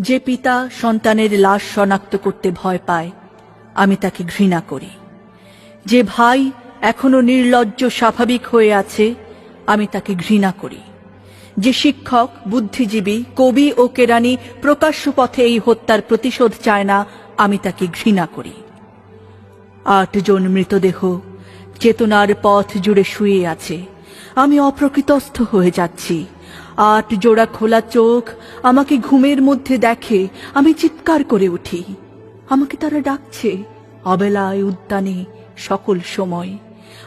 যে পিতা সন্তানের লাশ শনাক্ত করতে ভয় পায়, আমি তাকে ঘৃণা করি। যে ভাই এখনও নির্লজ্জ স্বাভাবিক হয়ে আছে, আমি তাকে ঘৃণা করি। যে শিক্ষক, বুদ্ধিজীবী, কবি ও কেরানি প্রকাশ্য পথে এই হত্যার প্রতিশোধ চায় না, আমি তাকে ঘৃণা করি। আটজন মৃতদেহ চেতনার পথ জুড়ে শুয়ে আছে। আমি অপ্রকৃতস্থ হয়ে যাচ্ছি। আট জোড়া খোলা চোখ আমাকে ঘুমের মধ্যে দেখে, আমি চিৎকার করে উঠি। আমাকে তারা ডাকছে অবেলায় উদ্যানে সকল সময়।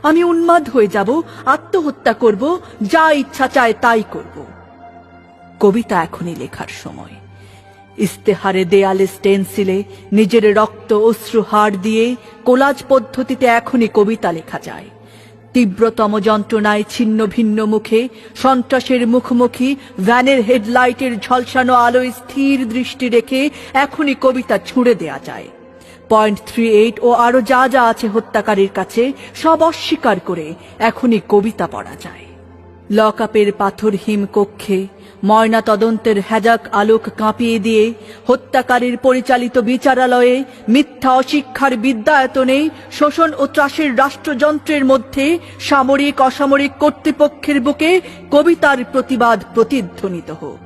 আমি উন্মাদ হয়ে যাব, আত্মহত্যা করব, যা ইচ্ছা চায় তাই করব। কবিতা এখনই লেখার সময়। ইস্তেহারে দেয়ালে স্টেন্সিলে নিজের রক্ত অশ্রু হাড় দিয়ে কোলাজ পদ্ধতিতে এখনই কবিতা লেখা যায়। তীব্রতম যন্ত্রণায় ছিন্ন ভিন্ন মুখে, সন্ত্রাসের মুখোমুখি, ভ্যানের হেডলাইটের ঝলসানো আলোয় স্থির দৃষ্টি রেখে এখনই কবিতা ছুঁড়ে দেয়া যায়। পয়েন্ট থ্রি এইট ও আরও যা যা আছে হত্যাকারীর কাছে সব অস্বীকার করে এখনই কবিতা পড়া যায়। লকআপের হিম কক্ষে ময়না তদন্তের হ্যাজাক আলোক কাঁপিয়ে দিয়ে হত্যাকারীর পরিচালিত বিচারালয়ে মিথ্যা অশিক্ষার বিদ্যায়তনে শোষণ ও ত্রাসের রাষ্ট্রযন্ত্রের মধ্যে সামরিক অসামরিক কর্তৃপক্ষের বুকে কবিতার প্রতিবাদ প্রতিধ্বনিত হোক।